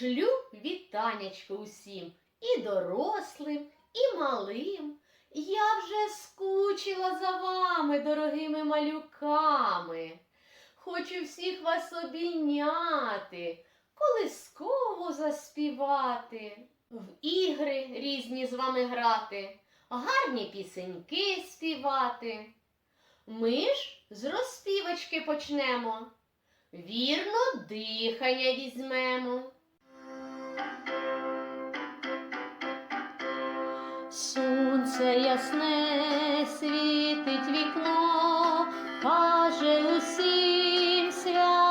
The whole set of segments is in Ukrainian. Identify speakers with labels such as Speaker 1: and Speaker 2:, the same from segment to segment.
Speaker 1: шлю вітанечко усім і дорослим, і малим. Я вже скучила за вами, дорогими малюками. Хочу всіх вас обійняти, колискову заспівати, в ігри різні з вами грати, гарні пісеньки співати. Ми ж з розспівочки почнемо. Вірно дихання візьмемо. Сонце ясне світить вікно, каже усім свято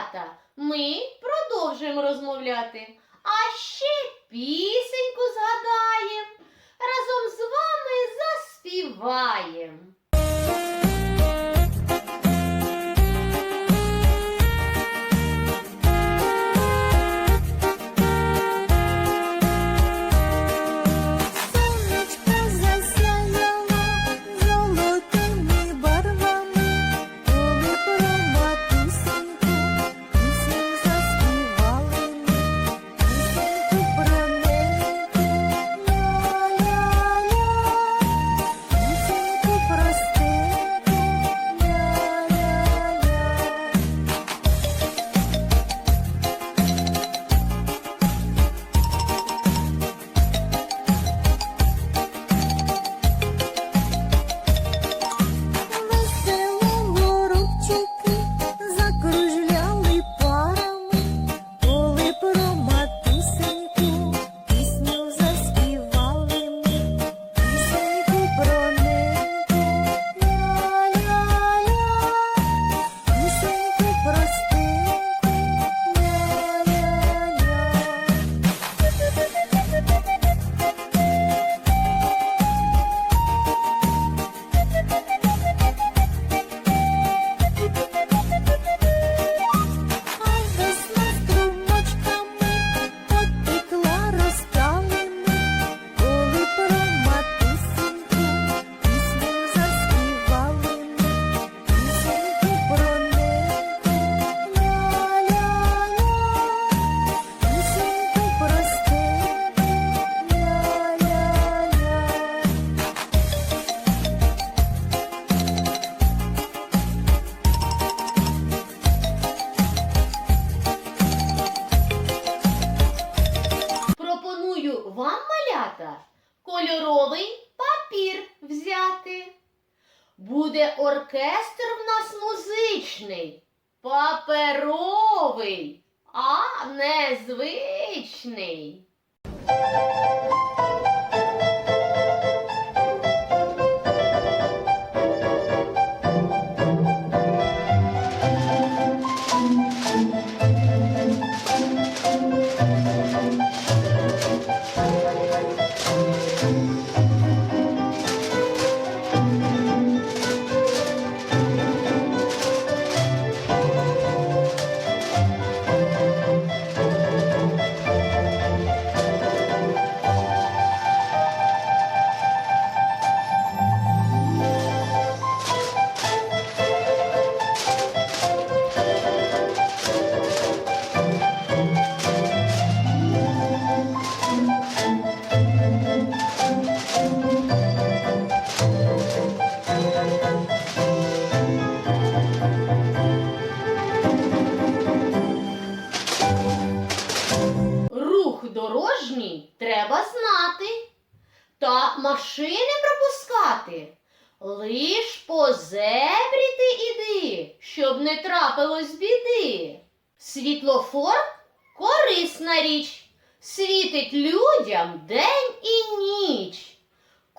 Speaker 1: малята ми продовжуємо розмовляти, а ще пісеньку згадаємо, разом з вами заспіваєм. Оркестр в нас музичний, паперовий, а не Рух дорожній треба знати, та машини пропускати. Лиш по зебрі ти іди, щоб не трапилось біди. Світлофор корисна річ, світить людям день і ніч.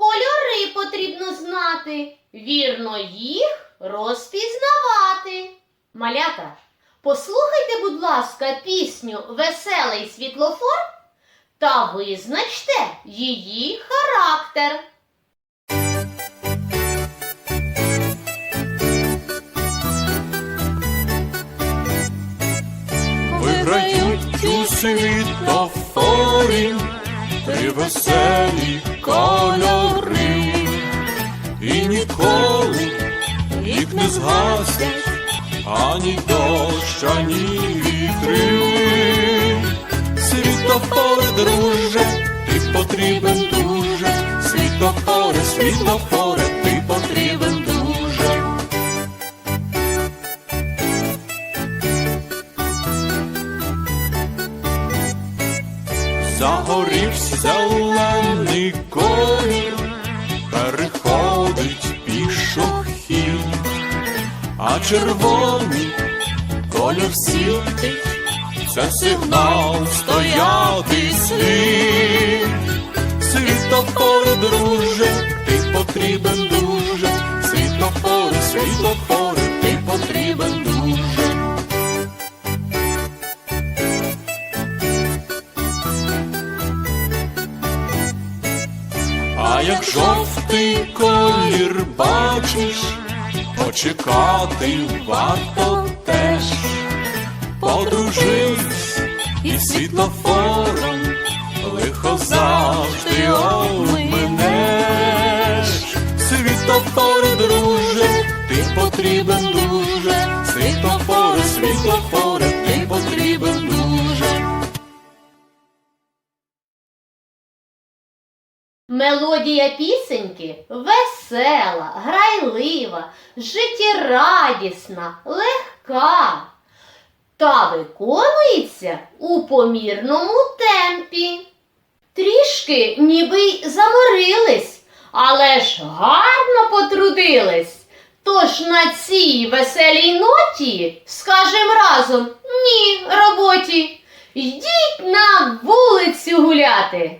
Speaker 1: Кольори потрібно знати, вірно їх розпізнавати. Малята, послухайте, будь ласка, пісню Веселий світлофор та визначте її характер.
Speaker 2: Виграють у світлофорі веселі кольори, і ніколи їх не згасять ані дощ, ані вітри. Світлофори, друже, ти потрібен дуже, світофори, світлофори, зелений колір, переходить пішохід, а червоний колір світить, це сигнал стояти слід. світофор, друже, А як жовтий колір бачиш, почекати варто теж. Подружись із світлофором, лихо завжди
Speaker 1: Мелодія пісеньки весела, грайлива, життєрадісна, легка та виконується у помірному темпі. Трішки ніби й заморились, але ж гарно потрудились. Тож на цій веселій ноті скажем разом ні роботі. Йдіть на вулицю гуляти.